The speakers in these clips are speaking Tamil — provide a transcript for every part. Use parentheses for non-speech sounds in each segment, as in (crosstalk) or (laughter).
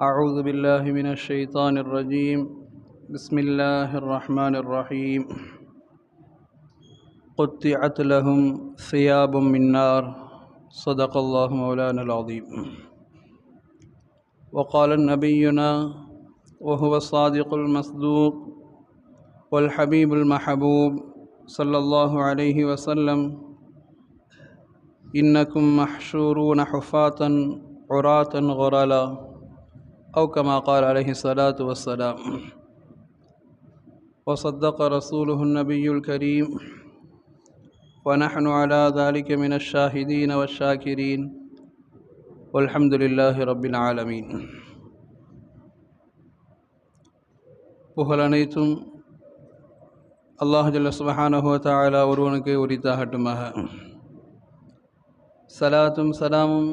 أعوذ بالله من الشيطان الرجيم. بسم الله الرحمن الرحيم. قطعت لهم ثياب من نار. صدق الله مولانا العظيم. وقال نبينا وهو الصادق المصدوق والحبيب المحبوب صلى الله عليه وسلم. إنكم محشورون حفاة عراة غرلا أو كما قال عليه الصلاة والسلام (clears throat) وصدق رسوله النبي الكريم ونحن على ذلك من الشاهدين والشاكرين والحمد لله رب العالمين புகழனைத்தும் அல்லாஹ் ஜல்ல சுபஹானஹு தஆலா ஒருவனுக்கு உரித்தாகட்டுமாக சலாத்தும் சலாமும்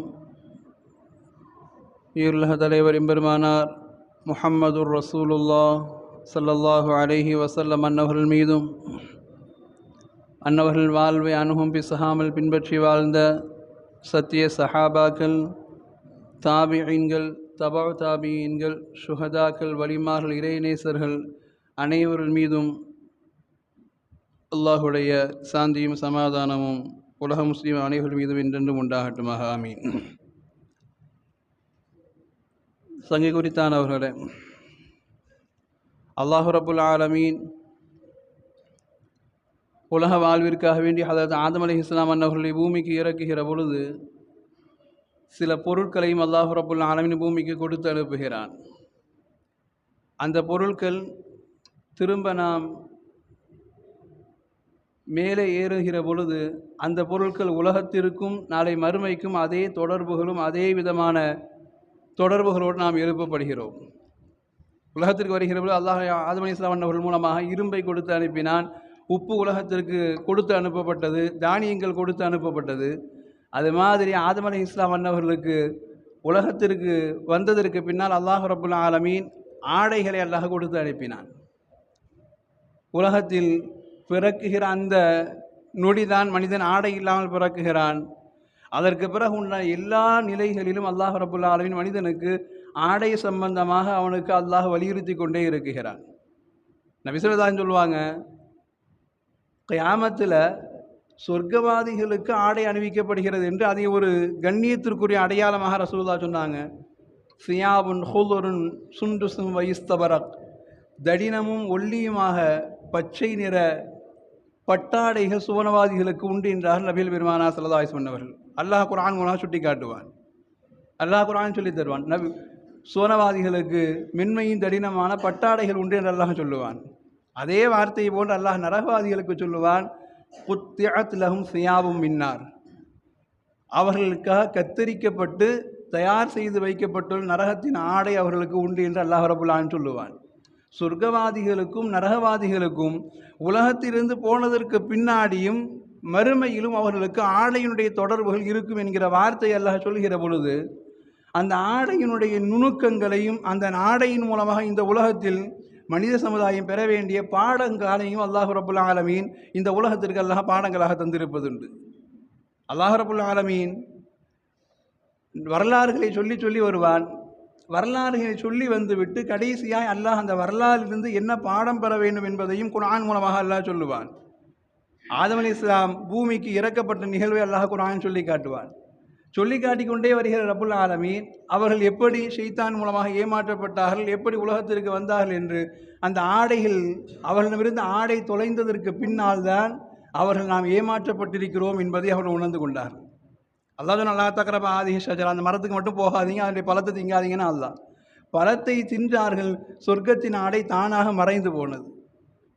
ஈருலக தலைவர் எம்பெருமானார் முஹம்மதுர் ரசூலுல்லா சல்லல்லாஹு அலைஹி வசல்லம் அன்னவர்கள் மீதும் அன்னவர்கள் வாழ்வை அணுகும் பிசகாமல் பின்பற்றி வாழ்ந்த சத்திய சஹாபாக்கள் தாபியீன்கள் தபா தாபியீன்கள் சுஹதாக்கள் வலிமார்கள் இறைநேசர்கள் அனைவர்கள் மீதும் அல்லாஹுடைய சாந்தியும் சமாதானமும் உலக முஸ்லீம் அனைவர்கள் மீதும் என்றென்றும் உண்டாகட்டுமாக. ஆமீன். சங்கை குறித்தானவர்களே அல்லாஹு ரபுல் ஆலமீன் உலக வாழ்விற்காக வேண்டி ஹதரத் ஆதம் அலி இஸ்லாம் அன்னவர்களை பூமிக்கு இறக்குகிற பொழுது சில பொருட்களையும் அல்லாஹு ரபுல் ஆலமின் பூமிக்கு கொடுத்து அனுப்புகிறான் அந்த பொருட்கள் திரும்ப நாம் மேலே ஏறுகிற பொழுது அந்த பொருட்கள் உலகத்திற்கும் நாளை மறுமைக்கும் அதே தொடர்புகளும் அதே விதமான தொடர்புகளோடு நாம் எழுப்பப்படுகிறோம். உலகத்திற்கு வருகிற அல்லாஹ் ஆதமணி இஸ்லாம் அவர்கள் மூலமாக இரும்பை கொடுத்து அனுப்பினான். உப்பு உலகத்திற்கு கொடுத்து அனுப்பப்பட்டது தானியங்கள் கொடுத்து அனுப்பப்பட்டது. அது மாதிரி ஆதமலை இஸ்லாம் அன்னவர்களுக்கு உலகத்திற்கு வந்ததற்கு பின்னால் அல்லாஹ் ரபுல் ஆலமீன் ஆடைகளை அல்லாஹ் கொடுத்து அனுப்பினான். உலகத்தில் பிறக்குகிற அந்த நொடிதான் மனிதன் ஆடை இல்லாமல் பிறக்குகிறான். அதற்கு பிறகு உண்டான எல்லா நிலைகளிலும் அல்லாஹ் ரபுல்லா அளவின் மனிதனுக்கு ஆடை சம்பந்தமாக அவனுக்கு அல்லாஹ் வலியுறுத்தி கொண்டே இருக்குகிறான் நபிசுலதான் சொல்லுவாங்க கியாமத்தில் சொர்க்கவாதிகளுக்கு ஆடை அணிவிக்கப்படுகிறது என்று அதை ஒரு கண்ணியத்திற்குரிய அடையாளமாக ரசூல்லா சொன்னாங்க. சியாவுன் ஹுலுருன் சுண்டுசும் வயிஸ்தபரக். தடினமும் ஒல்லியுமாக பச்சை நிற பட்டாடைகள் சுவனவாதிகளுக்கு உண்டு என்றார்கள் நபில் பெருமானா சல்லதாய் சொன்னவர்கள் அல்லாஹ் குரான் மூலமாக சுட்டி காட்டுவான். அல்லாஹ் குரான் சொல்லி தருவான். நபி சோனவாதிகளுக்கு மென்மையும் தடினமான பட்டாடைகள் உண்டு என்று அல்லாஹ் சொல்லுவான். அதே வார்த்தையை போன்று அல்லாஹ் நரகவாதிகளுக்கு சொல்லுவான் புத்தியத் லகும் சியாவும் மின்னார். அவர்களுக்காக கத்தரிக்கப்பட்டு தயார் செய்து வைக்கப்பட்டுள்ள நரகத்தின் ஆடை அவர்களுக்கு உண்டு என்று அல்லாஹ் ரபுல்லான் சொல்லுவான். சொர்க்கவாதிகளுக்கும் நரகவாதிகளுக்கும் உலகத்திலிருந்து போனதற்கு பின்னாடியும் மறுமையிலும் அவர்களுக்கு ஆடையினுடைய தொடர்புகள் இருக்கும் என்கிற வார்த்தை அல்லாஹ் சொல்கிற பொழுது அந்த ஆடையினுடைய நுணுக்கங்களையும் அந்த ஆடையின் மூலமாக இந்த உலகத்தில் மனித சமுதாயம் பெற வேண்டிய பாடங்களையும் அல்லாஹு ரபுல் ஆலமீன் இந்த உலகத்திற்கு அல்லாஹ் பாடங்களாக தந்திருப்பதுண்டு. அல்லாஹ் ரபுல் ஆலமீன் வரலாறுகளை சொல்லி சொல்லி வருவான். வரலாறுகளை சொல்லி வந்துவிட்டு கடைசியாய் அல்லாஹ் அந்த வரலாறிலிருந்து என்ன பாடம் பெற வேண்டும் என்பதையும் குரான் மூலமாக அல்லாஹ் சொல்லுவான். ஆதம் அலி இஸ்லாம் பூமிக்கு இறக்கப்பட்ட நிகழ்வை அல்லாஹ் குரான் சொல்லி காட்டுவான் சொல்லி காட்டிக்கொண்டே வருகிற ரபுல் ஆலமீன் அவர்கள் எப்படி ஷெய்தான் மூலமாக ஏமாற்றப்பட்டார்கள் எப்படி உலகத்திற்கு வந்தார்கள் என்று அந்த ஆடைகள் அவர்களிடமிருந்து ஆடை தொலைந்ததற்கு பின்னால் தான் அவர்கள் நாம் ஏமாற்றப்பட்டிருக்கிறோம் என்பதை அவர்கள் உணர்ந்து கொண்டார்கள். அல்லாஹ் நல்லா தக்கரப்ப ஆதி ஷஜரா. அந்த மரத்துக்கு மட்டும் போகாதீங்க அதனுடைய பழத்தை திங்காதீங்கன்னா அல்லா பழத்தை தின்றார்கள் சொர்க்கத்தின் ஆடை தானாக மறைந்து போனது.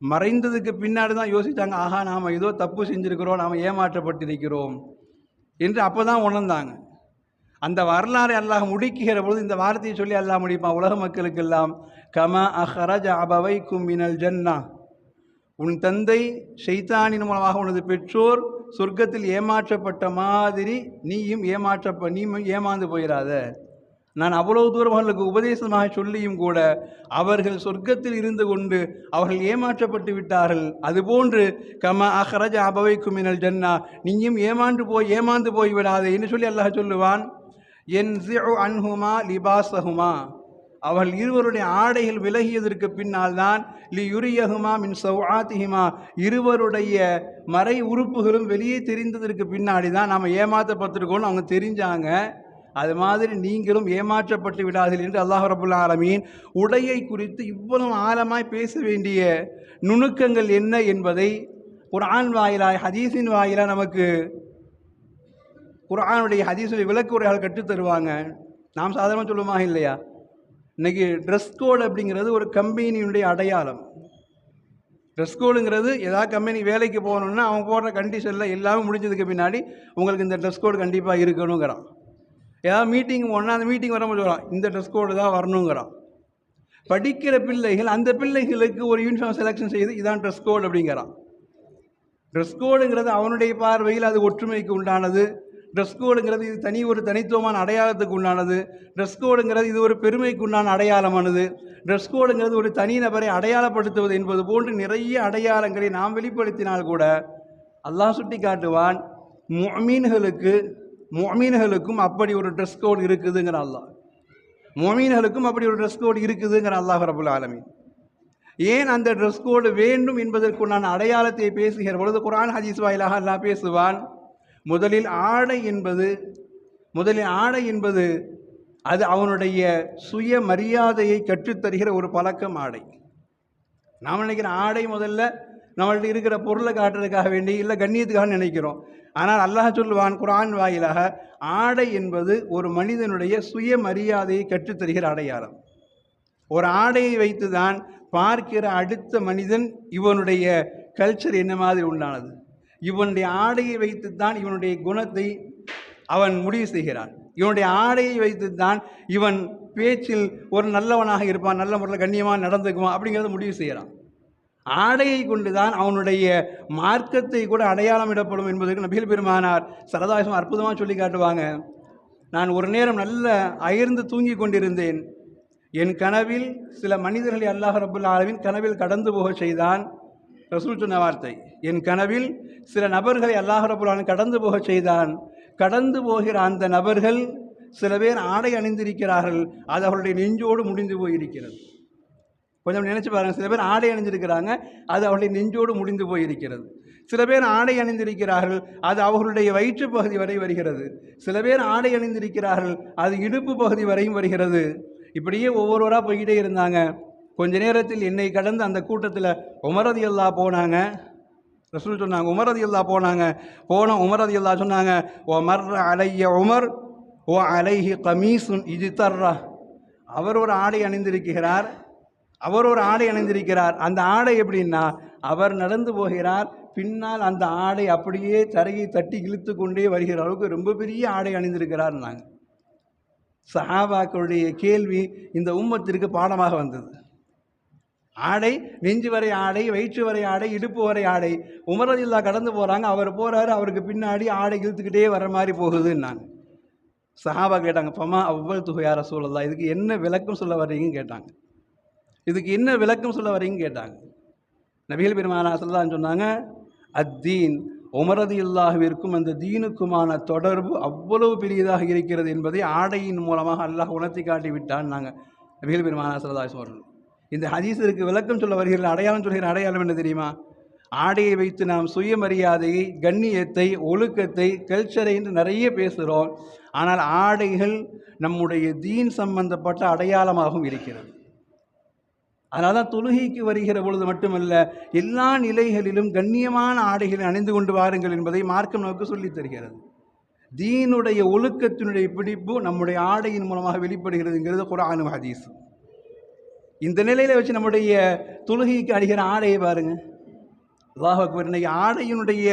மறைந்ததுக்கு பின்னாடி தான் யோசித்தாங்க ஆஹா நாம் ஏதோ தப்பு செஞ்சுருக்கிறோம் நாம் ஏமாற்றப்பட்டிருக்கிறோம் என்று அப்போ தான் உணர்ந்தாங்க. அந்த வரலாறை அல்லாஹ் முடிக்குகிற பொழுது இந்த வார்த்தையை சொல்லி அல்லாஹ் முடிப்பான் உலக மக்களுக்கெல்லாம் கம அஹரஜ அபவை கும்மினல் ஜன்னா. உன் தந்தை ஷைத்தானின் மூலமாக உனது பெற்றோர் சொர்க்கத்தில் ஏமாற்றப்பட்ட மாதிரி நீயும் ஏமாற்றப்ப நீயும் ஏமாந்து போயிடாத நான் அவ்வளவு தூரம் அவர்களுக்கு உபதேசமாக சொல்லியும் கூட அவர்கள் சொர்க்கத்தில் இருந்து கொண்டு அவர்கள் ஏமாற்றப்பட்டு விட்டார்கள். அதுபோன்று கம அஹரஜ அபவைக்கும் எனல் ஜன்னா நீயும் ஏமாண்டு போய் ஏமாந்து போய் விடாதே என்று சொல்லி அல்லாஹ் சொல்லுவான். என் அன்ஹுமா லிபாசஹுமா அவர்கள் இருவருடைய ஆடைகள் விலகியதற்கு பின்னால் தான் லி யுரியகுமா மின் சௌஆத்திஹிமா இருவருடைய மறை உறுப்புகளும் வெளியே தெரிந்ததற்கு பின்னாடி தான் நாம் ஏமாற்றப்பட்டிருக்கோம்னு அவங்க தெரிஞ்சாங்க. அது மாதிரி நீங்களும் ஏமாற்றப்பட்டு விடாதீர்கள் என்று அல்லாஹ் ரபுல்லா ஆலமீன் உடையை குறித்து இவ்வளவு ஆழமாய் பேச வேண்டிய நுணுக்கங்கள் என்ன என்பதை குர்ஆன் வாயிலாய் ஹதீஸின் வாயிலாக நமக்கு குர்ஆனுடைய ஹதீஸுடைய விளக்கு உரையால் கற்றுத் தருவாங்க. நாம் சாதாரணமாக சொல்லுமா இல்லையா? இன்னைக்கு ட்ரெஸ் கோடு அப்படிங்கிறது ஒரு கம்பெனியினுடைய அடையாளம். ட்ரெஸ் கோடுங்கிறது ஏதாவது கம்பெனி வேலைக்கு போகணுன்னா அவன் போடுற கண்டிஷனில் எல்லாமே முடிஞ்சதுக்கு பின்னாடி உங்களுக்கு இந்த ட்ரெஸ் கோடு கண்டிப்பாக இருக்கணுங்கிறான். ஏதாவது மீட்டிங் போனால் அந்த மீட்டிங் வரும்போது சொல்கிறான் இந்த ட்ரெஸ் கோடு தான் வரணுங்கிறான். படிக்கிற பிள்ளைகள் அந்த பிள்ளைகளுக்கு ஒரு யூனிஃபார்ம் செலெக்ஷன் செய்து இதான் ட்ரெஸ் கோடு அப்படிங்கிறான். ட்ரெஸ் கோடுங்கிறது அவனுடைய பார்வையில் அது ஒற்றுமைக்கு உண்டானது. ட்ரெஸ் கோடுங்கிறது இது தனி ஒரு தனித்துவமான அடையாளத்துக்கு உண்டானது. ட்ரெஸ் கோடுங்கிறது இது ஒரு பெருமைக்கு உண்டான அடையாளமானது. ட்ரெஸ் கோடுங்கிறது ஒரு தனிநபரை அடையாளப்படுத்துவது என்பது போன்று நிறைய அடையாளங்களை நாம் வெளிப்படுத்தினால் கூட அல்லாஹ் சுட்டி காட்டுவான் மொமீன்களுக்கு மொமீன்களுக்கும் அப்படி ஒரு ட்ரெஸ் கோடு இருக்குதுங்கிற அல்லாஹ். மொமீன்களுக்கும் அப்படி ஒரு ட்ரெஸ் கோடு இருக்குதுங்கிற அல்லாஹ் ரபுல் ஆலமின். ஏன் அந்த ட்ரெஸ் கோடு வேண்டும் என்பதற்குண்டான அடையாளத்தை பேசுகிற பொழுது குரான் ஹதீஸ் வாயிலாக அல்லாஹ் பேசுவான் முதலில் ஆடை என்பது முதலில் ஆடை என்பது அது அவனுடைய சுய மரியாதையை கற்றுத்தருகிற ஒரு பழக்கம் ஆடை. நாம் நினைக்கிற ஆடை முதல்ல நம்மள்ட்ட இருக்கிற பொருளை காட்டுறதுக்காக வேண்டி இல்லை கண்ணியத்துக்காக நினைக்கிறோம். ஆனால் அல்லாஹ் சொல்லுவான் குரான் வாயிலாக ஆடை என்பது ஒரு மனிதனுடைய சுய மரியாதையை கற்றுத்தருகிற அடையாளம். ஒரு ஆடையை வைத்து தான் பார்க்கிற அடுத்த மனிதன் இவனுடைய கல்ச்சர் என்ன மாதிரி உண்டானது? இவனுடைய ஆடையை வைத்து தான் இவனுடைய குணத்தை அவன் முடிவு செய்கிறான். இவனுடைய ஆடையை வைத்து தான் இவன் பேச்சில் ஒரு நல்லவனாக இருப்பான் நல்ல முறையில் கண்ணியமாக நடந்துக்குவான் அப்படிங்கிறத முடிவு செய்கிறான். ஆடையை கொண்டு தான் அவனுடைய மார்க்கத்தை கூட அடையாளமிடப்படும் என்பதற்கு நபிகள் பெருமானார் சரதாசம் அற்புதமாக சொல்லி காட்டுவாங்க. நான் ஒரு நேரம் நல்ல அயர்ந்து தூங்கி கொண்டிருந்தேன். என் கனவில் சில மனிதர்களை அல்லாஹ் ரபுல்லா ஆலமின் கனவில் கடந்து போக செய்தான். ரசூல் சொன்ன வார்த்தை என் கனவில் சில நபர்களை அல்லாஹ் ரபுல் கடந்து போக செய்தான். கடந்து போகிற அந்த நபர்கள் சில பேர் ஆடை அணிந்திருக்கிறார்கள். அது அவர்களுடைய நெஞ்சோடு முடிந்து போயிருக்கிறது. கொஞ்சம் நினச்சி பாருங்கள் சில பேர் ஆடை அணிஞ்சிருக்கிறாங்க. அது அவர்களுடைய நெஞ்சோடு முடிந்து போயிருக்கிறது. சில பேர் ஆடை அணிந்திருக்கிறார்கள். அது அவர்களுடைய வயிற்று பகுதி வரை வருகிறது. சில பேர் ஆடை அணிந்திருக்கிறார்கள். அது இடுப்பு பகுதி வரையும் வருகிறது. இப்படியே ஒவ்வொருவராக போய்கிட்டே இருந்தாங்க. கொஞ்ச நேரத்தில் என்னை கடந்து அந்த கூட்டத்தில் உமரதி எல்லா போனாங்க. ரசூல் சொன்னாங்க உமரதி எல்லா போனாங்க. போன உமரதி எல்லா சொன்னாங்க ஓ மர் அலைய உமர் ஓ அலைஹி கமீசுன் இது தர்ரா அவர் ஒரு ஆடை அணிந்திருக்கிறார். அவர் ஒரு ஆடை அணிந்திருக்கிறார். அந்த ஆடை எப்படின்னா அவர் நடந்து போகிறார். பின்னால் அந்த ஆடை அப்படியே தரையை தட்டி இழுத்து கொண்டே வருகிற அளவுக்கு ரொம்ப பெரிய ஆடை அணிந்திருக்கிறார்னாங்க சஹாபாக்களுடைய கேள்வி இந்த உம்மத்திற்கு பாடமாக வந்தது. ஆடை நெஞ்சு வரை ஆடை வயிற்று வரை ஆடை இடுப்பு வரை ஆடை. உமரதில்லா கடந்து போகிறாங்க அவர் போகிறாரு அவருக்கு பின்னாடி ஆடை இழுத்துக்கிட்டே வர மாதிரி போகுதுன்னாங்க. சஹாபா கேட்டாங்க பமா அவ்வளவு துகையார சூழல்லா இதுக்கு என்ன விளக்கம் சொல்ல வர்றீங்கன்னு கேட்டாங்க. இதுக்கு என்ன விளக்கம் சொல்ல வரீங்கன்னு கேட்டாங்க. நபிகள் பெருமானா சொல்லலான்னு சொன்னாங்க அத்தீன் உமரது இல்லாஹிற்கும் அந்த தீனுக்குமான தொடர்பு அவ்வளவு பெரியதாக இருக்கிறது என்பதை ஆடையின் மூலமாக அல்லாஹ் உணர்த்தி காட்டி விட்டான் நாங்கள் நபிகள் பெருமானா சல்லாஸ் அவர்கள் இந்த ஹதீஸிற்கு விளக்கம் சொல்ல வருகிற அடையாளம் சொல்கிற அடையாளம் என்ன தெரியுமா? ஆடையை வைத்து நாம் சுயமரியாதையை கண்ணியத்தை ஒழுக்கத்தை கல்ச்சரை என்று நிறைய பேசுகிறோம். ஆனால் ஆடைகள் நம்முடைய தீன் சம்பந்தப்பட்ட அடையாளமாகவும் இருக்கிறது. அதனால தான் தொழுகைக்கு வருகிற பொழுது மட்டுமல்ல எல்லா நிலைகளிலும் கண்ணியமான ஆடைகளை அணிந்து கொண்டு வாருங்கள் என்பதை மார்க்கம் நமக்கு சொல்லித் தருகிறது. தீனுடைய ஒழுக்கத்தினுடைய பிடிப்பு நம்முடைய ஆடையின் மூலமாக வெளிப்படுகிறதுங்கிறது குரானு ஹதீஸ் இந்த நிலையில் வச்சு நம்முடைய தொழுகைக்கு அணிகிற ஆடையை பாருங்கள் அல்லாஹ் அக்பர் இன்னைக்கு ஆடையினுடைய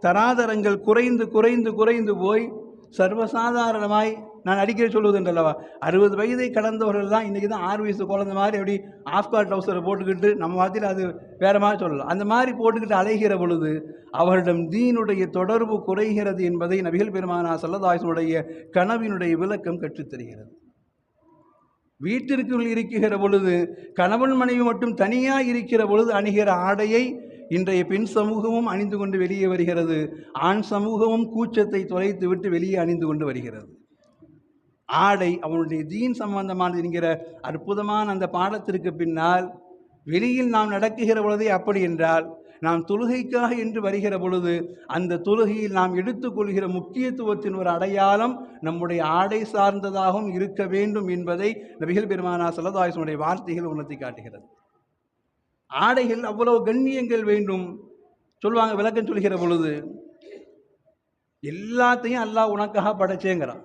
தராதரங்கள் குறைந்து குறைந்து குறைந்து போய் சர்வசாதாரணமாய் நான் அடிக்கடி அல்லவா அறுபது வயதை கடந்தவர்கள் தான் இன்றைக்கி தான் ஆறு வயசு குழந்த மாதிரி அப்படி ஆஃப்கார்ட் ட்ரௌசரை போட்டுக்கிட்டு நம்ம வார்த்தையில் அது வேற மாதிரி சொல்லலாம். அந்த மாதிரி போட்டுக்கிட்டு அலைகிற பொழுது அவரிடம் தீனுடைய தொடர்பு குறைகிறது என்பதை நபிகள் பெருமானா சல்லதாசனுடைய கனவினுடைய விளக்கம் கற்றுத்தருகிறது வீட்டிற்குள் இருக்கிற பொழுது கணவன் மனைவி மட்டும் தனியாக இருக்கிற பொழுது அணிகிற ஆடையை இன்றைய பெண் சமூகமும் அணிந்து கொண்டு வெளியே வருகிறது. ஆண் சமூகமும் கூச்சத்தை தொலைத்து விட்டு வெளியே அணிந்து கொண்டு வருகிறது. ஆடை அவனுடைய தீன் சம்பந்தமானது என்கிற அற்புதமான அந்த பாடத்திற்கு பின்னால் வெளியில் நாம் நடக்குகிற பொழுதே அப்படி என்றால் நாம் தொழுகைக்காக என்று வருகிற பொழுது அந்த தொழுகையில் நாம் எடுத்துக்கொள்கிற முக்கியத்துவத்தின் ஒரு அடையாளம் நம்முடைய ஆடை சார்ந்ததாகவும் இருக்க வேண்டும் என்பதை நபிகள் பெருமானா சல்லதாசனுடைய வார்த்தைகள் உணர்த்தி காட்டுகிறது. ஆடைகள் அவ்வளவு கண்ணியங்கள் வேண்டும் சொல்லுவாங்க விளக்கம் சொல்கிற பொழுது எல்லாத்தையும் அல்லாஹ் உனக்காக படைச்சேங்கிறான்.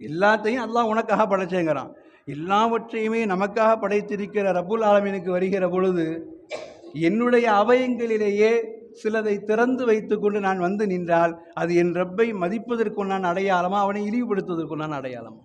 எல்லாத்தையும் அல்லாஹ் உனக்காக படைச்சேங்கிறான். எல்லாவற்றையுமே நமக்காக படைத்திருக்கிற ரபுல் ஆலமீனுக்கு வருகிற பொழுது என்னுடைய அவயங்களிலேயே சிலதை திறந்து வைத்துக்கொண்டு நான் வந்து நின்றால் அது என் ரப்பை மதிப்பதற்குண்டான அடையாளமா அவனை இழிவுபடுத்துவதற்குண்டான அடையாளமா?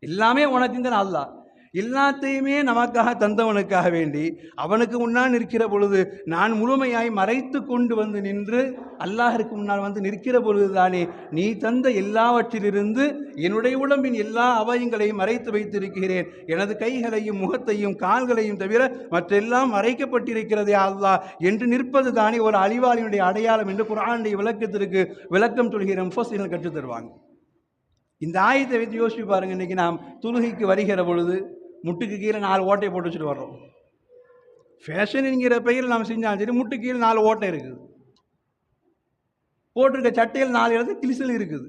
எல்லாமே உனக்குங்கிற அல்லாஹ் எல்லாத்தையுமே நமக்காக தந்தவனுக்காக வேண்டி அவனுக்கு முன்னால் நிற்கிற பொழுது நான் முழுமையாய் மறைத்து கொண்டு வந்து நின்று அல்லாஹருக்கு முன்னால் வந்து நிற்கிற பொழுதுதானே நீ தந்த எல்லாவற்றிலிருந்து என்னுடைய உடம்பின் எல்லா அவயங்களையும் மறைத்து வைத்திருக்கிறேன். எனது கைகளையும் முகத்தையும் கால்களையும் தவிர மற்றெல்லாம் மறைக்கப்பட்டிருக்கிறதே அல்லாஹ் என்று நிற்பது தானே ஒரு அழிவாளினுடைய அடையாளம் என்று குரானுடைய விளக்கத்திற்கு விளக்கம் சொல்கிற முஃபசிகள் கற்றுத் தருவாங்க இந்த ஆயத்தை வைத்து யோசிச்சு பாருங்க இன்னைக்கு நாம் துலுகைக்கு வருகிற பொழுது முட்டுக்கு கீழே நாலு ஓட்டையை போட்டு வச்சுட்டு வர்றோம். ஃபேஷனுங்கிற பெயரில் நாம் செஞ்சாலும் சரி முட்டு கீழே நாலு ஓட்டை இருக்குது. போட்டிருக்க சட்டையில் நாலு இடத்துல கிளிசல் இருக்குது.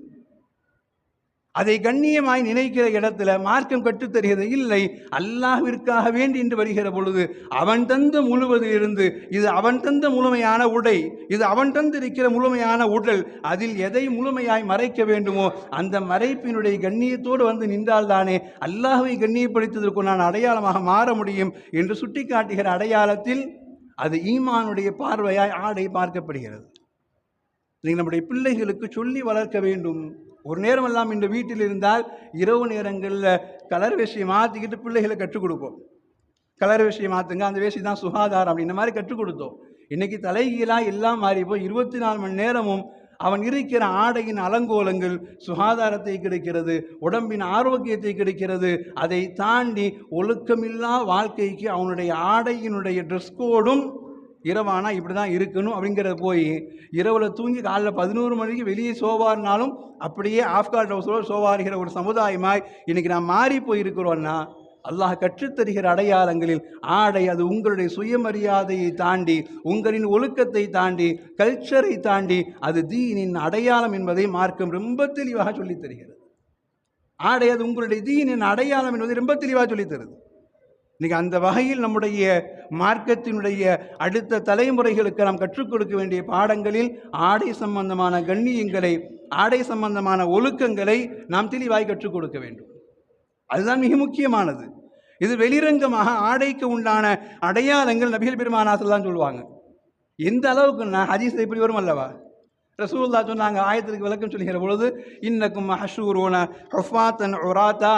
அதை கண்ணியமாய் நினைக்கிற இடத்துல மார்க்கம் கற்றுத்தருகிறது. இல்லை அல்லாஹ்விற்காக வேண்டி என்று வருகிற பொழுது அவன் தந்த முழுவதில் இருந்து இது அவன் தந்த முழுமையான உடை இது அவன் தந்திருக்கிற முழுமையான உடல் அதில் எதை முழுமையாய் மறைக்க வேண்டுமோ அந்த மறைப்பினுடைய கண்ணியத்தோடு வந்து நின்றால்தானே அல்லாஹுவை கண்ணியப்படுத்துவதற்கு நான் அடையாளமாக மாற முடியும் என்று சுட்டிக்காட்டுகிற அடையாளத்தில் அது ஈமானுடைய பார்வையாய் ஆடை பார்க்கப்படுகிறது. நீங்கள் நம்முடைய பிள்ளைகளுக்கு சொல்லி வளர்க்க வேண்டும். ஒரு நேரம் எல்லாம் இந்த வீட்டில் இருந்தால் இரவு நேரங்களில் கலர் வேஷியை மாற்றிக்கிட்டு பிள்ளைகளை கற்றுக் கொடுப்போம். கலர் வேஷியை மாற்றுங்க அந்த வேஷி தான் சுகாதாரம் அப்படின்ற மாதிரி கற்றுக் கொடுத்தோம். இன்றைக்கி தலைகீழாக எல்லாம் மாறி போய் இருபத்தி நாலு மணி நேரமும் அவன் இருக்கிற ஆடையின் அலங்கோலங்கள் சுகாதாரத்தை கிடைக்கிறது உடம்பின் ஆரோக்கியத்தை கிடைக்கிறது. அதை தாண்டி ஒழுக்கமில்லா வாழ்க்கைக்கு அவனுடைய ஆடையினுடைய ட்ரெஸ் கோடும் இரவானா இப்படி தான் இருக்கணும் அப்படிங்கிறத போய் இரவில் தூங்கி காலைல பதினோரு மணிக்கு வெளியே சோவாருனாலும் அப்படியே ஆஃப்கார்ட் ஹவுஸோடு சோவாருகிற ஒரு சமுதாயமாய் இன்றைக்கி நான் மாறி போயிருக்கிறோன்னா அல்லாஹ் கற்றுத்தருகிற அடையாளங்களில் ஆடை அது உங்களுடைய சுயமரியாதையை தாண்டி உங்களின் ஒழுக்கத்தை தாண்டி கல்ச்சரை தாண்டி அது தீனின் அடையாளம் என்பதை மார்க்கம் ரொம்ப தெளிவாக சொல்லித் தருகிறது. ஆடை அது உங்களுடைய தீனின் அடையாளம் என்பதை ரொம்ப தெளிவாக சொல்லித் தருது. இன்னைக்கு அந்த வகையில் நம்முடைய மார்க்கத்தினுடைய அடுத்த தலைமுறைகளுக்கு நாம் கற்றுக் கொடுக்க வேண்டிய பாடங்களில் ஆடை சம்பந்தமான கண்ணியங்களை ஆடை சம்பந்தமான ஒழுக்கங்களை நாம் தெளிவாய் கற்றுக் கொடுக்க வேண்டும். அதுதான் மிக முக்கியமானது. இது வெளிரங்கமாக ஆடைக்கு உண்டான அடையாளங்கள் நபிகள் பெருமானாசல் தான் சொல்லுவாங்க. எந்த அளவுக்குன்னா ஹதீஸ் இப்படி வரும் அல்லவா? ரசூல்லா சொன்னாங்க ஆயத்திற்கு விளக்கம் சொல்லுகிற பொழுது இன்னக்கும் மஹஷூரோன ஹொஃபாத்தன் ஒராத்தா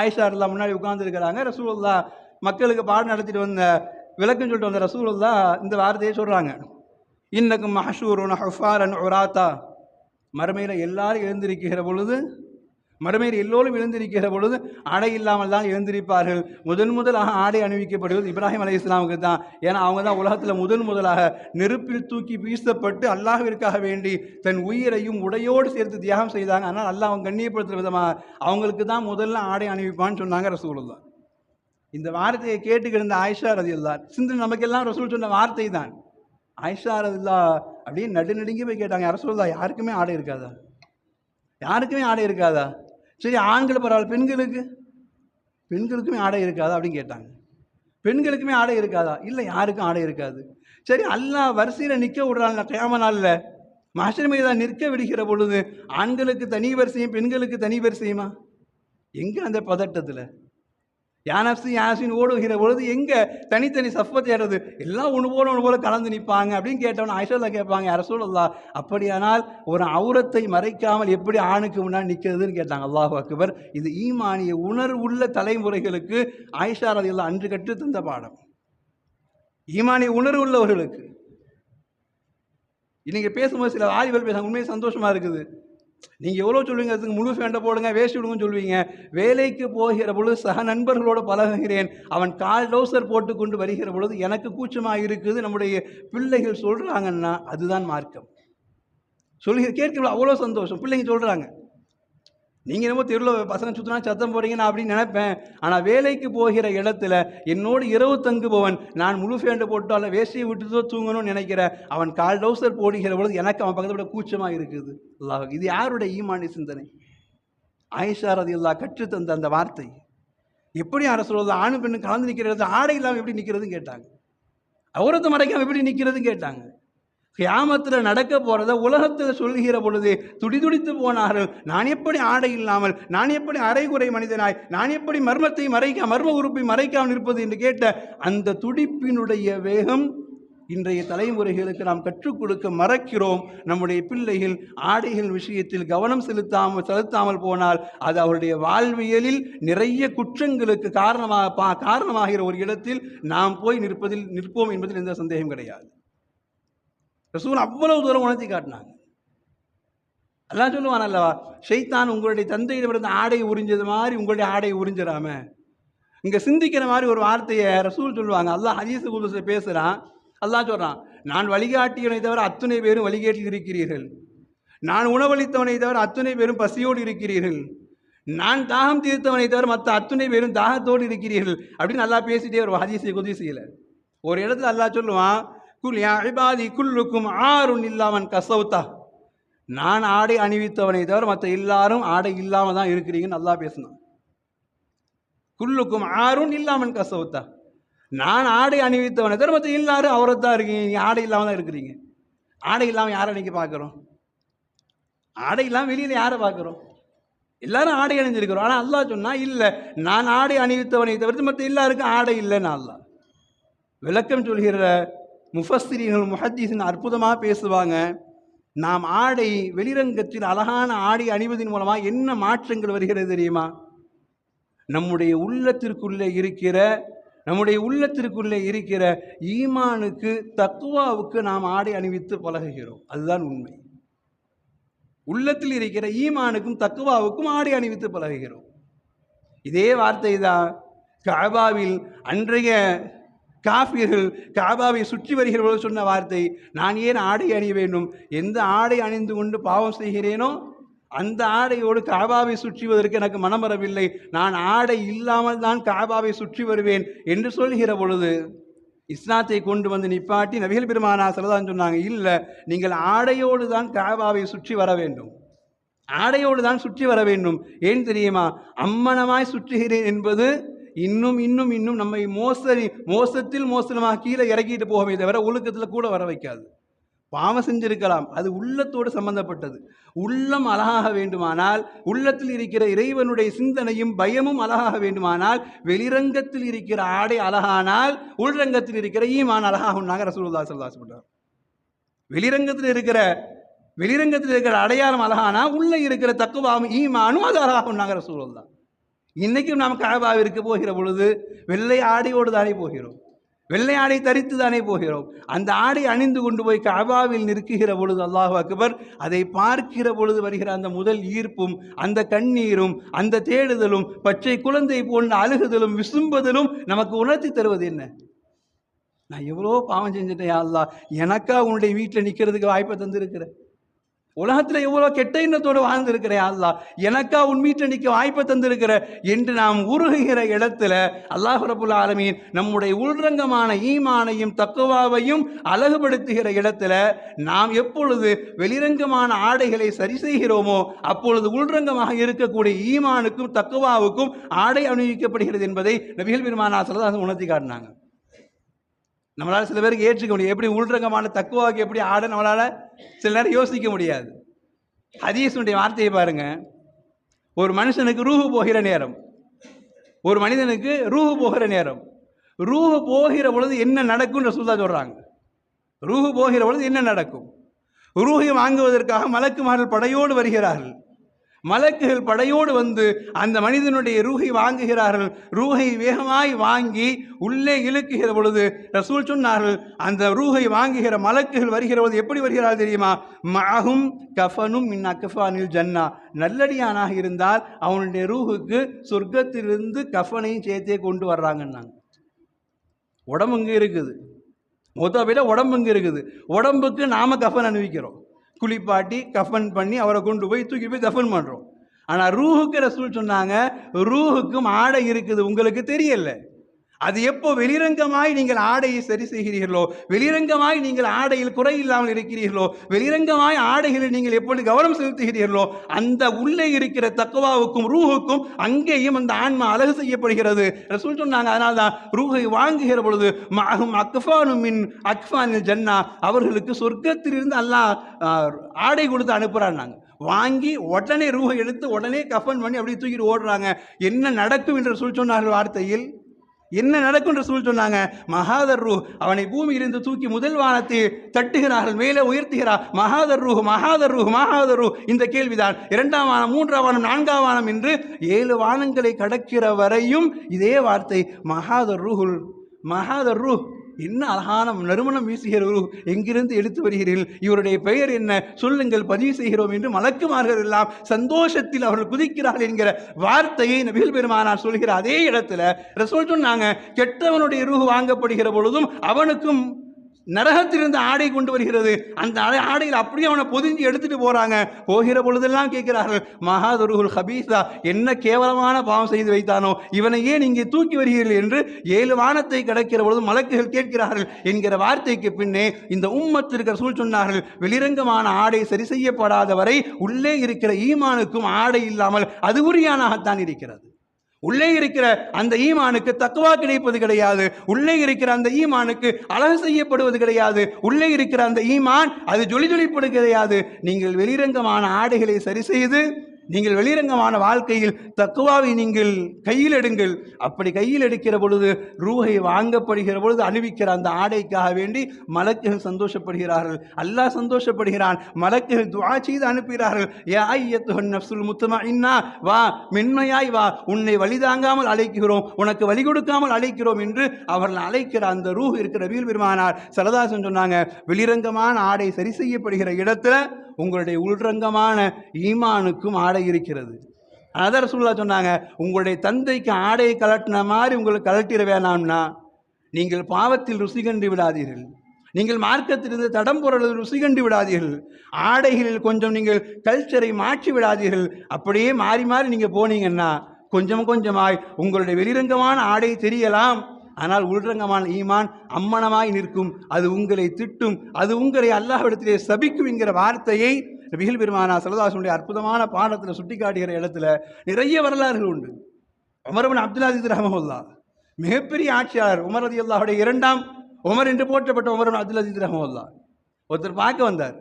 ஆயிஷா முன்னாடி உட்கார்ந்துருக்கிறாங்க ரசூல்லா மக்களுக்கு பாடம் நடத்திட்டு வந்த விளக்கம் சொல்லிட்டு வந்த ரசூலுல்லா இந்த வார்த்தையை சொல்கிறாங்க இன்னக்கும் மஹஷூரோன ஹஃபாரன் ஒராத்தா மறுமையில் எல்லாரும் எழுந்திருக்கிற பொழுது மறுமையில் எல்லோரும் எழுந்திருக்கிற பொழுது ஆடை இல்லாமல் தான் எழுந்திருப்பார்கள். முதன் முதலாக ஆடை அணிவிக்கப்படுவது இப்ராஹிம் அலி இஸ்லாமுக்கு தான். ஏன்னா அவங்க தான் உலகத்தில் முதன் முதலாக நெருப்பில் தூக்கி வீசப்பட்டு அல்லாஹிற்காக வேண்டி தன் உயிரையும் உடையோடு சேர்த்து தியாகம் செய்தாங்க. ஆனால் அல்லாஹ் அவங்க கண்ணியப்படுத்துகிற விதமாக அவங்களுக்கு தான் முதல்ல ஆடை அணிவிப்பான்னு சொன்னாங்க ரசூலுல்லா இந்த வார்த்தையை கேட்டுக்கிருந்த ஆயிஷா ரதியுல்லார் சிந்து நமக்கெல்லாம் ரசூல் சொன்ன வார்த்தை தான். ஆயிஷா ரதில்லா நடு நடுநடுங்கி போய் கேட்டாங்க ரசூல்லா யாருக்குமே ஆடை இருக்காதா? யாருக்குமே ஆடை இருக்காதா? சரி ஆண்கள் பரவாயில்ல பெண்களுக்கு? பெண்களுக்குமே ஆடை இருக்காதா? அப்படின்னு கேட்டாங்க. பெண்களுக்குமே ஆடை இருக்காதா? இல்லை யாருக்கும் ஆடை இருக்காது. சரி அல்லாஹ் வரிசையில் நிற்க விடுறாங்க கேம நாளில். மாஸ்டர் நிற்க விடுகிற பொழுது ஆண்களுக்கு தனி வரிசையும் பெண்களுக்கு தனி வரிசையுமா? எங்கே அந்த பதட்டத்தில்? யானப்சி யாசின் ஓடுகிற பொழுது எங்கே தனித்தனி சஃபத் தேடுறது எல்லாம் ஒன்று போல ஒன்று போல கலந்து நிற்பாங்க அப்படின்னு கேட்டவன் ஐஷோல்லா கேட்பாங்க யார சொல்லலா அப்படியானால் ஒரு அவுரத்தை மறைக்காமல் எப்படி ஆணுக்கு முன்னாடி நிற்கிறதுன்னு கேட்டாங்க. அல்லாஹ் அக்பர். இது ஈமானிய உணர்வுள்ள தலைமுறைகளுக்கு ஆயிஷா எல்லாம் அன்று கற்று தந்த பாடம். ஈமானிய உணர்வு உள்ளவர்களுக்கு இன்னைக்கு பேசும்போது சில ஆய்வுகள் பேச உண்மையை சந்தோஷமாக இருக்குது. நீங்கள் எவ்வளோ சொல்லுவீங்க? அதுக்கு முழு ஃபேண்டை போடுங்க வேஷ்டி விடுங்கன்னு சொல்லுவீங்க. வேலைக்கு போகிற பொழுது சக நண்பர்களோடு பழகுகிறேன். அவன் கால் டவுசர் போட்டு கொண்டு வருகிற பொழுது எனக்கு கூச்சமாக இருக்குது. நம்முடைய பிள்ளைகள் சொல்கிறாங்கன்னா அதுதான் மார்க்கம். சொல்லுகிற கேட்கல அவ்வளோ சந்தோஷம். பிள்ளைங்க சொல்கிறாங்க நீங்கள் என்னமோ தெருவில் பசங்க சுற்றினா சத்தம் போகிறீங்க நான் அப்படின்னு நினைப்பேன். ஆனால் வேலைக்கு போகிற இடத்துல என்னோடு இரவு தங்குபவன் நான் முழு ஃபேண்டை போட்டால வேஷ்டியை விட்டுதோ தூங்கணும்னு நினைக்கிற அவன் கால் டவுசர் போடுகிற பொழுது எனக்கு அவன் பக்கத்தை விட கூச்சமாக இருக்குது. அல்லாஹ் இது யாருடைய ஈமானி சிந்தனை? ஆயிஷா ரதி அல்லா கற்றுத்தந்த அந்த வார்த்தை. எப்படி அரசு ஆணு பெண்ணு கலந்து நிற்கிறது ஆடை இல்லாமல் எப்படி நிற்கிறதுன்னு கேட்டாங்க. அவரத்தை மறைக்காமல் எப்படி நிற்கிறதுன்னு கேட்டாங்க. கியாமத்தில் நடக்க போகிறத உலகத்தில் சொல்கிற பொழுது துடிதுடித்து போனார்கள். நான் எப்படி ஆடை இல்லாமல் நான் எப்படி அரைகுறை மனிதனாய் நான் எப்படி மர்மத்தை மறைக்க மர்ம உறுப்பை மறைக்காமல் இருப்பது என்று கேட்ட அந்த துடிப்பினுடைய வேகம் இன்றைய தலைமுறைகளுக்கு நாம் கற்றுக் கொடுக்க மறக்கிறோம். நம்முடைய பிள்ளைகள் ஆடைகள் விஷயத்தில் கவனம் செலுத்தாமல் செலுத்தாமல் போனால் அது அவருடைய வாழ்வியலில் நிறைய குற்றங்களுக்கு காரணமாக பா காரணமாகிற ஒரு இடத்தில் நாம் போய் நிற்பதில் நிற்போம் என்பதில் எந்த சந்தேகம் கிடையாது. ரசூல் அவ்வளவு தூரம் உணர்த்தி காட்டினாங்க. எல்லாம் சொல்லுவான் அல்லவா ஷைத்தான் உங்களுடைய தந்தையிடமிருந்து ஆடை உறிஞ்சது மாதிரி உங்களுடைய ஆடை உறிஞ்சிடாம. இங்கே சிந்திக்கிற மாதிரி ஒரு வார்த்தையை ரசூல் சொல்லுவாங்க. அல்லாஹ் ஹதீஸ் குதுசை பேசுகிறான் அல்லாஹ் சொல்கிறான் நான் வழிகாட்டியவனை தவிர அத்துணை பேரும் வழிகேட்டில் இருக்கிறீர்கள். நான் உணவளித்தவனை தவிர அத்துணை பேரும் பசியோடு இருக்கிறீர்கள். நான் தாகம் தீர்த்தவனை தவிர மற்ற அத்துணை பேரும் தாகத்தோடு இருக்கிறீர்கள். அப்படின்னு நல்லா பேசிட்டே ஒரு ஹதீசை குதிசையில் ஒரு இடத்துல அல்லாஹ் சொல்லுவான் குல் யா இபாதி குல்லுக்கும் ஆறுன் இல்லாமன் கசவுத்தா. நான் ஆடை அணிவித்தவனை தவிர மற்ற எல்லாரும் ஆடை இல்லாமல் தான் இருக்கிறீங்கன்னு நல்லா பேசினான். குல்லுக்கும் ஆறுன் இல்லாமன் கசவுத்தா. நான் ஆடை அணிவித்தவனை தவிர மற்ற எல்லாரும் அவரை தான் இருக்கீங்க. நீங்கள் ஆடை இல்லாமல் தான் இருக்கிறீங்க. ஆடை இல்லாமல் யாரை அன்றைக்கி பார்க்குறோம்? ஆடை இல்லாமல் வெளியில் யாரை பார்க்குறோம்? எல்லாரும் ஆடை அணிஞ்சிருக்கிறோம். ஆனால் அல்லா சொன்னால் இல்லை நான் ஆடை அணிவித்தவனை தவிர்த்து மற்ற எல்லாருக்கும் ஆடை இல்லைன்னு அல்லா விளக்கம் சொல்கிற முஃபஸ்திரிகள் முஹத்தீசன் அற்புதமாக பேசுவாங்க. நாம் ஆடை வெளிரங்கத்தில் அழகான ஆடை அணிவதன் மூலமாக என்ன மாற்றங்கள் வருகிறது தெரியுமா? நம்முடைய உள்ளத்திற்குள்ளே இருக்கிற நம்முடைய உள்ளத்திற்குள்ளே இருக்கிற ஈமானுக்கு தக்குவாவுக்கு நாம் ஆடை அணிவித்து பழகுகிறோம். அதுதான் உண்மை. உள்ளத்தில் இருக்கிற ஈமானுக்கும் தக்குவாவுக்கும் ஆடை அணிவித்து பழகுகிறோம். இதே வார்த்தை தான் காபாவில் அன்றைய காஃபியர்கள் காபாவை சுற்றி வருகிறவர்கள் சொன்ன வார்த்தை நான் ஏன் ஆடை அணிய வேண்டும்? எந்த ஆடை அணிந்து கொண்டு பாவம் செய்கிறேனோ அந்த ஆடையோடு காபாவை சுற்றிவதற்கு எனக்கு மனம் வரவில்லை நான் ஆடை இல்லாமல் தான் காபாவை சுற்றி வருவேன் என்று சொல்கிற பொழுது இஸ்லாத்தை கொண்டு வந்து நிப்பாட்டி நபிகள் பெருமானா தான் சொன்னாங்க இல்லை நீங்கள் ஆடையோடு தான் காபாவை சுற்றி வர வேண்டும். ஆடையோடு தான் சுற்றி வர வேண்டும். ஏன் தெரியுமா? அம்மனமாய் சுற்றுகிறேன் என்பது இன்னும் இன்னும் இன்னும் நம்மை மோசடி மோசத்தில் மோசமாக கீழே இறக்கிட்டு போகவே தவிர ஒழுக்கத்தில் கூட வர வைக்காது. பாவம் செஞ்சிருக்கலாம். அது உள்ளத்தோடு சம்பந்தப்பட்டது. உள்ளம் அழகாக வேண்டுமானால் உள்ளத்தில் இருக்கிற இறைவனுடைய சிந்தனையும் பயமும் அழகாக வேண்டுமானால் வெளிரங்கத்தில் இருக்கிற ஆடை அழகானால் உள்ரங்கத்தில் இருக்கிற ஈமான் அழகாகும்னாங்க ரசூலுல்லா சொல்லா சொல்றார். வெளிரங்கத்தில் இருக்கிற வெளிரங்கத்தில் இருக்கிற அடையாளம் அழகானா உள்ளே இருக்கிற தக்குவாவும் ஈமானும் அது அழகாகும்னாங்க தான் இன்னைக்கும் நாம் காபாவிற்கு போகிற பொழுது வெள்ளை ஆடையோடு தானே போகிறோம். வெள்ளை ஆடை தரித்து தானே போகிறோம். அந்த ஆடை அணிந்து கொண்டு போய் காபாவில் நிற்குகிற பொழுது அல்லாஹ் அக்பர் அதை பார்க்கிற பொழுது வருகிற அந்த முதல் ஈர்ப்பும் அந்த கண்ணீரும் அந்த தேடுதலும் பச்சை குழந்தை போன்ற அழுகுதலும் விசும்புதலும் நமக்கு உணர்த்தி தருவது என்ன? நான் எவ்வளோ பாவம் செஞ்சுட்டேன் அல்லா எனக்கா உன்னுடைய வீட்டில் நிற்கிறதுக்கு வாய்ப்பை தந்திருக்கிறேன் உலகத்தில் எவ்வளோ கெட்ட எண்ணத்தோடு வாழ்ந்திருக்கிறேன் அல்லா. எனக்கா உன் நிற்க வாய்ப்பை தந்திருக்கிற என்று நாம் உருகுகிற இடத்துல அல்லாஹ் ரபுல் ஆலமீன் நம்முடைய உள்ரங்கமான ஈமானையும் தக்குவாவையும் அழகுபடுத்துகிற இடத்துல நாம் எப்பொழுது வெளிரங்கமான ஆடைகளை சரி செய்கிறோமோ அப்பொழுது உள்ரங்கமாக இருக்கக்கூடிய ஈமானுக்கும் தக்குவாவுக்கும் ஆடை அணிவிக்கப்படுகிறது என்பதை நபிகள் பெருமானா சொல்லதாக உணர்த்தி காட்டினாங்க. நம்மளால் சில பேருக்கு ஏற்றுக்க முடியும் எப்படி உள்ரங்கமான தக்குவாவுக்கு எப்படி ஆட நம்மளால் சில நேரம் யோசிக்க முடியாது. ஹதீஸுடைய வார்த்தையை பாருங்க. ஒரு மனுஷனுக்கு ரூஹு போகிற நேரம். ஒரு மனிதனுக்கு ரூஹு போகிற நேரம். ரூஹு போகிற பொழுது என்ன நடக்கும்ன்ற சொல்லா சொல்கிறாங்க ரூஹு போகிற பொழுது என்ன நடக்கும்? ரூஹை வாங்குவதற்காக மலக்குமார்கள் படையோடு வருகிறார்கள். மலக்குகள் படையோடு வந்து அந்த மனிதனுடைய ரூகை வாங்குகிறார்கள். ரூகை வேகமாய் வாங்கி உள்ளே இழுக்குகிற பொழுது ரசூல் சொன்னார்கள் அந்த ரூகை வாங்குகிற மலக்குகள் வருகிற பொழுது எப்படி வருகிறார் தெரியுமா? மகும் கஃபனும் மின் அக்கஃபானில் ஜன்னா. நல்லடியானாக இருந்தால் அவனுடைய ரூஹுக்கு சொர்க்கத்திலிருந்து கஃபனையும் சேர்த்தே கொண்டு வர்றாங்கன்னாங்க. உடம்பு இங்கே இருக்குது. மொத்த விட உடம்பு இங்கே இருக்குது. உடம்புக்கு நாம கஃபன் அணிவிக்கிறோம். குளிப்பாட்டி கஃபன் பண்ணி அவரை கொண்டு போய் தூக்கி போய் தஃபன் பண்ணுறோம் ஆனால் ரூஹுக்கு ரசூல் சொன்னாங்க ரூஹுக்கும் ஆடை இருக்குது உங்களுக்கு தெரியல. அது எப்போ வெளிரங்கமாய் நீங்கள் ஆடையை சரி செய்கிறீர்களோ வெளிரங்கமாய் நீங்கள் ஆடையில் குறை இல்லாமல் இருக்கிறீர்களோ வெளிரங்கமாய் ஆடைகளில் நீங்கள் எப்பொழுது கவனம் செலுத்துகிறீர்களோ அந்த உள்ளே இருக்கிற தக்குவாவுக்கும் ரூஹுக்கும் அங்கேயும் அந்த ஆன்மா அழகு செய்யப்படுகிறது. ரசூல் சொன்னாங்க அதனால தான் ரூஹை வாங்குகிற பொழுது மகும் அக்ஃபானும் மின் அக்ஃபானில் ஜன்னா. அவர்களுக்கு சொர்க்கத்திலிருந்து அல்லாஹ் ஆடை கொடுத்து அனுப்புகிறான்னாங்க வாங்கி உடனே ரூஹை எடுத்து உடனே கஃபன் பண்ணி அப்படியே தூக்கிட்டு ஓடுறாங்க. என்ன நடக்கும் என்று சொல் சொன்னார்கள் வார்த்தையில்? என்ன நடக்கும் என்று சொல்லி சொன்னாங்க? மகாதர் ரூ அவனை பூமியிலிருந்து தூக்கி முதல் வானத்தை தட்டுகிறார்கள் மேலே உயர்த்துகிறார் மகாதர் ரூ மகாதர் ரூ மகாதர் ரூ இந்த கேள்விதான். இரண்டாம் வானம் மூன்றாம் வானம் நான்காம் வானம் என்று ஏழு வானங்களை கடக்கிற வரையும் இதே வார்த்தை மகாதர் ரூஹுல் மகாதர் ரூ என்ன அழகான நறுமணம் வீசுகிற எங்கிருந்து எடுத்து வருகிறீர்கள்? இவருடைய பெயர் என்ன? சொல்லுங்கள் பதிவு செய்கிறோம் என்று மலக்குமார்கள் எல்லாம் சந்தோஷத்தில் அவர்கள் குதிக்கிறார்கள் என்கிற வார்த்தையை நபிகள் பெருமானார் சொல்கிற அதே இடத்துல ரசூல் சொன்னாங்க கெட்டவனுடைய ரூ வாங்கப்படுகிற பொழுதும் அவனுக்கும் நரகத்திலிருந்து ஆடை கொண்டு வருகிறது. அந்த ஆடை- ஆடையில் அப்படியே அவனை பொதிஞ்சு எடுத்துட்டு போறாங்க. போகிற பொழுதெல்லாம் கேட்கிறார்கள் மகாதுருகுல் ஹபீஸா என்ன கேவலமான பாவம் செய்து வைத்தானோ? இவனை ஏன் இங்கே தூக்கி வருகிறீர்கள் என்று ஏழு வானத்தை கடக்கிற பொழுது மலக்குகள் கேட்கிறார்கள் என்கிற வார்த்தைக்கு பின்னே இந்த உம்மத்திற்கு சூழ் சொன்னார்கள் வெளிரங்கமான ஆடை சரி செய்யப்படாத வரை உள்ளே இருக்கிற ஈமானுக்கும் ஆடை இல்லாமல் அது உரியானாகத்தான் இருக்கிறது. உள்ளே இருக்கிற அந்த ஈமானுக்கு தக்குவா கிடைப்பது கிடையாது. உள்ளே இருக்கிற அந்த ஈமானுக்கு அழகு செய்யப்படுவது கிடையாது. உள்ளே இருக்கிற அந்த ஈமான் அது ஜொலி ஜொலிப்படு கிடையாது. நீங்கள் வெளிரங்கமான ஆடைகளை சரி செய்து நீங்கள் வெளிரங்கமான வாழ்க்கையில் தக்குவாவை நீங்கள் கையில் எடுங்கள். அப்படி கையில் எடுக்கிற பொழுது ரூஹை வாங்கப்படுகிற பொழுது அணிவிக்கிற அந்த ஆடைக்காக வேண்டி மலக்குகள் சந்தோஷப்படுகிறார்கள். அல்லாஹ் சந்தோஷப்படுகிறான். மலக்குகள் துவா செய்து அனுப்புகிறார்கள். ஏ ஐயத்துஹன் நப்சுல் முத்தமா இன்னா வா மென்மையாய் வா. உன்னை வழிதாங்காமல் அழைக்கிறோம். உனக்கு வழி கொடுக்காமல் அழைக்கிறோம் என்று அவர்கள் அழைக்கிற அந்த ரூஹ் இருக்கிற வீல் பெருமானார் சரதாசன் சொன்னாங்க வெளிரங்கமான ஆடை சரி செய்யப்படுகிற இடத்துல உங்களுடைய உள்ரங்கமான ஈமானுக்கும் ஆடை இருக்கிறது. அதான் ரசூலுல்லாஹ் சொன்னாங்க உங்களுடைய தந்தைக்கு ஆடையை கலட்டின மாதிரி உங்களுக்கு கலட்டிட வேணாம்னா நீங்கள் பாவத்தில் ருசி கண்டு விடாதீர்கள். நீங்கள் மார்க்கத்திலிருந்து தடம் பொருள் ருசி கண்டு விடாதீர்கள். ஆடைகளில் கொஞ்சம் நீங்கள் கல்ச்சரை மாற்றி விடாதீர்கள். அப்படியே மாறி மாறி நீங்கள் போனீங்கன்னா கொஞ்சம் கொஞ்சமாய் உங்களுடைய வெளிரங்கமான ஆடை தெரியலாம். ஆனால் உள்ரங்கமான ஈமான் அம்மனமாய் நிற்கும். அது உங்களை திட்டும். அது உங்களை அல்லாஹ்விடத்திலே சபிக்கும் என்கிற வார்த்தையை நபிகள் பெருமானா சரதாசனுடைய அற்புதமான பாடத்தில் சுட்டிக்காட்டுகிற இடத்துல நிறைய வரலாறுகள் உண்டு. உமரபின் அப்துல் அஜித் ரஹமல்லா மிகப்பெரிய ஆட்சியாளர் உமர் அதி அல்லாஹுடைய இரண்டாம் உமர் என்று போற்றப்பட்ட உமரபின் அப்துல் அஜித் ரஹமல்லா ஒருத்தர் பார்க்க வந்தார்.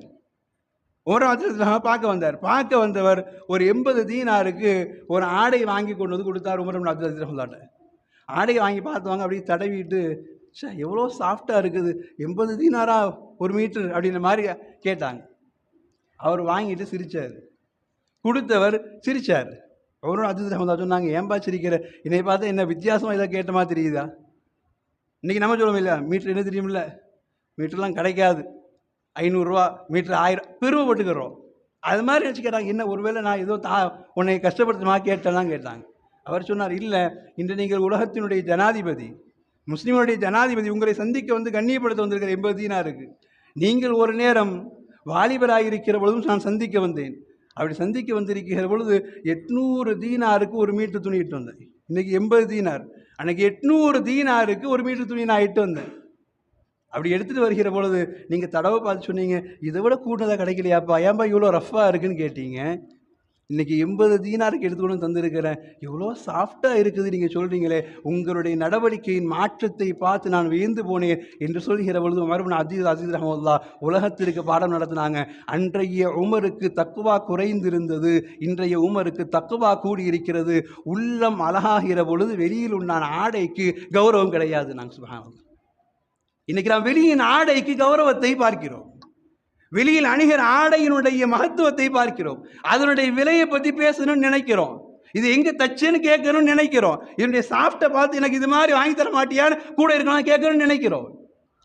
உமர் அப்துல்லாஜித் பார்க்க வந்தார். பார்க்க வந்தவர் ஒரு எண்பது தீனாருக்கு ஒரு ஆடை வாங்கி கொண்டு வந்து கொடுத்தார் உமரபின் அப்துல் அஜித் ரஹமல்லாட்ட ஆடையை வாங்கி பார்த்துவாங்க அப்படியே தடவிட்டு ச்சே எவ்வளோ சாஃப்டாக இருக்குது. எண்பது தீனாரா ஒரு மீட்டர் அப்படின்ற மாதிரி கேட்டாங்க. அவர் வாங்கிட்டு சிரிச்சார். கொடுத்தவர் சிரிச்சார். அவரும் அஜித் ரஹமதா சொன்னாங்க. ஏன்பா சிரிக்கிற? என்னை பார்த்து என்ன வித்தியாசமாக இதை கேட்ட மாதிரி தெரியுதா? இன்றைக்கி நம்ம சொல்லுவோம் இல்லையா? மீட்ரு என்ன தெரியுமில்ல? மீட்டர்லாம் கிடைக்காது. ஐநூறுரூவா மீட்ரு ஆயிரம் பெருமைப்பட்டுக்கிறோம். அது மாதிரி நினச்சிக்கிறாங்க என்ன ஒருவேளை நான் ஏதோ தா உன்னை கஷ்டப்படுத்துமா? கேட்டெல்லாம் கேட்டாங்க. அவர் சொன்னார் இல்லை இன்று நீங்கள் உலகத்தினுடைய ஜனாதிபதி முஸ்லிம்களுடைய ஜனாதிபதி உங்களை சந்திக்க வந்து கண்ணியப்படுத்த வந்திருக்கிற எண்பது தீனாருக்கு. நீங்கள் ஒரு நேரம் வாலிபராக இருக்கிற பொழுதும் நான் சந்திக்க வந்தேன். அப்படி சந்திக்க வந்திருக்கிற பொழுது எட்நூறு தீனாருக்கு ஒரு மீட்டர் துணி இட்டு வந்தேன். இன்னைக்கு எண்பது தீனார். அன்னைக்கு எட்நூறு தீனாருக்கு ஒரு மீட்டர் துணி நான் இட்டு வந்தேன். அப்படி எடுத்துகிட்டு வருகிற பொழுது நீங்கள் தடவை பார்த்து சொன்னீங்க இதை விட கூட்டதாக கிடைக்கலையாப்பா ஏன்பா இவ்வளோ ரஃப்பாக இருக்குன்னு கேட்டீங்க? இன்னைக்கு எண்பது தீனாருக்கு எடுத்துக்கொண்டு தந்திருக்கிறேன். எவ்வளோ சாஃப்டாக இருக்குது நீங்கள் சொல்கிறீங்களே உங்களுடைய நடவடிக்கையின் மாற்றத்தை பார்த்து நான் வியந்து போனேன் என்று சொல்கிற பொழுது மறுபடியும் அஜீத் அஜீத் ரஹமுல்லா உலகத்திற்கு பாடம் நடத்தினாங்க. அன்றைய உமருக்கு தக்குவா குறைந்திருந்தது. இன்றைய உமருக்கு தக்குவா கூடியிருக்கிறது. உள்ளம் அழகாகிற பொழுது வெளியில் உண்டான ஆடைக்கு கௌரவம் கிடையாது. நாங்கள் சுபஹானல்லாஹ். இன்னைக்கு நாம் வெளியின் ஆடைக்கு கௌரவத்தை பார்க்கிறோம். வெளியில் அணிகிற ஆடையினுடைய மகத்துவத்தை பார்க்கிறோம். அதனுடைய விலையை பற்றி பேசணும்னு நினைக்கிறோம். இது எங்கே தச்சுன்னு கேட்கணும்னு நினைக்கிறோம். என்னுடைய சாஃப்டை பார்த்து எனக்கு இது மாதிரி வாங்கி தர மாட்டியான்னு கூட இருக்கணும் கேட்கணும்னு நினைக்கிறோம்.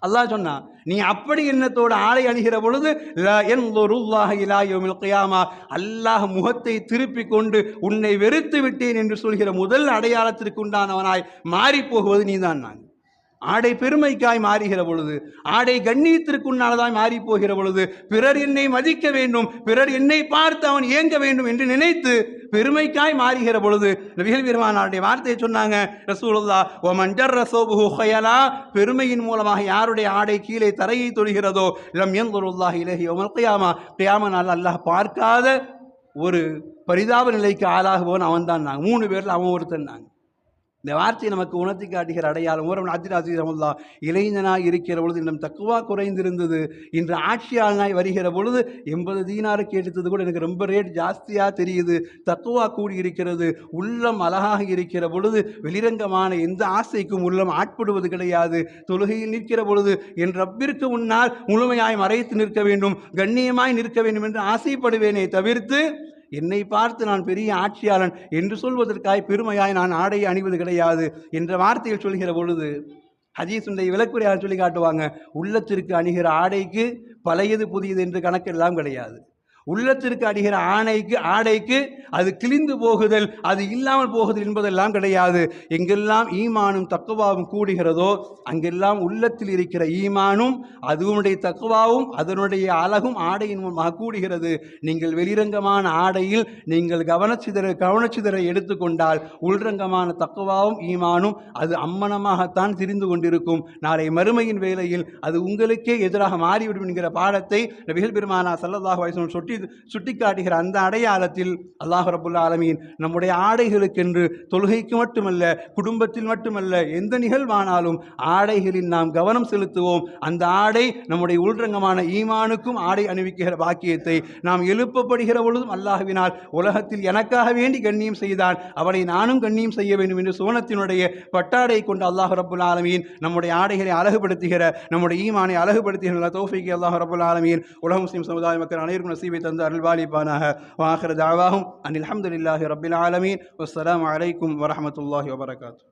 அல்லாஹ் சொன்னா நீ அப்படி எண்ணத்தோடு ஆடை அணிகிற பொழுது என் யன்துருல்லாஹ இலா அல்லாஹ் முகத்தை திருப்பி கொண்டு உன்னை வெறுத்து விட்டேன் என்று சொல்கிற முதல் அடையாளத்திற்கு உண்டானவனாய் மாறி போகுவது நீதான் நான். ஆடை பெருமைக்காய் மாறுகிற பொழுது ஆடை கண்ணியத்திற்குண்டானதாய் மாறி போகிற பொழுது பிறர் என்னை மதிக்க வேண்டும் பிறர் என்னை பார்த்து அவன் ஏங்க வேண்டும் என்று நினைத்து பெருமைக்காய் மாறுகிற பொழுது நபிகள் பெருமானாருடைய வார்த்தையை சொன்னாங்க ரசூலுல்லா ஓ மஞ்சர் ரசோபு ஹயலா பெருமையின் மூலமாக யாருடைய ஆடை கீழே தரையை தொடுகிறதோ லம் எந்தருல்லாஹ் இலகி ஒமல் கியாமா கியாம நாள் அல்லாஹ் பார்க்காத ஒரு பரிதாப நிலைக்கு ஆளாகுவோன் அவன் தான் நாங்கள் மூணு பேரில் அவன் ஒருத்தன் நாங்கள் இந்த வார்த்தையை நமக்கு உணர்த்தி காட்டுகிற அடையாளம் ஓரம் அஜித் அசீஸ் ரமுல்லா இளைஞனாய் இருக்கிற பொழுது இன்னும் தக்குவா குறைந்திருந்தது. இன்று ஆட்சியாளனாய் வருகிற பொழுது எண்பது தீனாருக்கு எடுத்தது கூட எனக்கு ரொம்ப ரேட் ஜாஸ்தியாக தெரியுது. தக்குவா கூடி இருக்கிறது உள்ளம் அழகாக இருக்கிற பொழுது வெளிரங்கமான எந்த ஆசைக்கும் உள்ளம் ஆட்படுவது கிடையாது. தொழுகையில் நிற்கிற பொழுது என் ரப்பிற்கு முன்னால் முழுமையாய் மறைத்து நிற்க வேண்டும் கண்ணியமாய் நிற்க வேண்டும் என்று ஆசைப்படுவேனே தவிர்த்து என்னை பார்த்து நான் பெரிய ஆட்சியாளன் என்று சொல்வதற்காய் பெருமையாய் நான் ஆடையை அணிவது கிடையாது என்ற வார்த்தையில் சொல்கிற பொழுது ஹதீசுடைய விளக்குறையாக சொல்லி காட்டுவாங்க உள்ளத்திற்கு அணிகிற ஆடைக்கு பழையது புதியது என்று கணக்கெல்லாம் கிடையாது. உள்ளத்திற்கு அடிகிற ஆணைக்கு ஆடைக்கு அது கிழிந்து போகுதல் அது இல்லாமல் போகுதல் என்பதெல்லாம் கிடையாது. எங்கெல்லாம் ஈமானும் தக்குவாவும் கூடுகிறதோ அங்கெல்லாம் உள்ளத்தில் இருக்கிற ஈமானும் அதனுடைய தக்குவாவும் அதனுடைய அழகும் ஆடையின் மூலமாக கூடுகிறது. நீங்கள் வெளிரங்கமான ஆடையில் நீங்கள் கவனச்சிதற கவனச்சிதறை எடுத்துக்கொண்டால் உள்ரங்கமான தக்குவாவும் ஈமானும் அது அம்மனமாகத்தான் திரிந்து கொண்டிருக்கும். நாளை மறுமையின் வேலையில் அது உங்களுக்கே எதிராக மாறிவிடும் என்கிற பாடத்தை நபிகள் பெருமானா சல்லதாக வயசு சொட்டி சுட்டி சுட்டி காட்டுகிற அந்த அடையாளத்தில் அல்லாஹ் ரபுல்லா ஆலமீன் நம்முடைய ஆடைகளுக்கென்று தொழுகைக்கு மட்டுமல்ல குடும்பத்தில் மட்டுமல்ல எந்த நிகழ்வானாலும் ஆடைகளில் நாம் கவனம் செலுத்துவோம். அந்த ஆடை நம்முடைய உள்ரங்கமான ஈமானுக்கும் ஆடை அணிவிக்கிற பாக்கியத்தை நாம் எழுப்பப்படுகிற பொழுதும் அல்லாஹுவினால் உலகத்தில் எனக்காக வேண்டி கண்ணியம் செய்தான். அவனை நானும் கண்ணியம் செய்ய வேண்டும் என்று சோனத்தினுடைய பட்டாடை கொண்டு அல்லாஹ் ரபுல் ஆலமீன் நம்முடைய ஆடைகளை அழகுபடுத்துகிற நம்முடைய ஈமானை அழகுபடுத்துகிற தோஃபிக்கு அல்லாஹ் ரபுல் ஆலமீன் உலக முஸ்லீம் சமுதாய மக்கள் அனைவருக்கும் நசீபை தந்து அருள்வாலிப்பானாக வாஹர் தாவாகும் அனில் அஹமதுல்லாஹி ரபில் ஆலமீன் வஸ்ஸலாமு அலைக்கும் வரஹமத்துல்லாஹி வபரகாத்து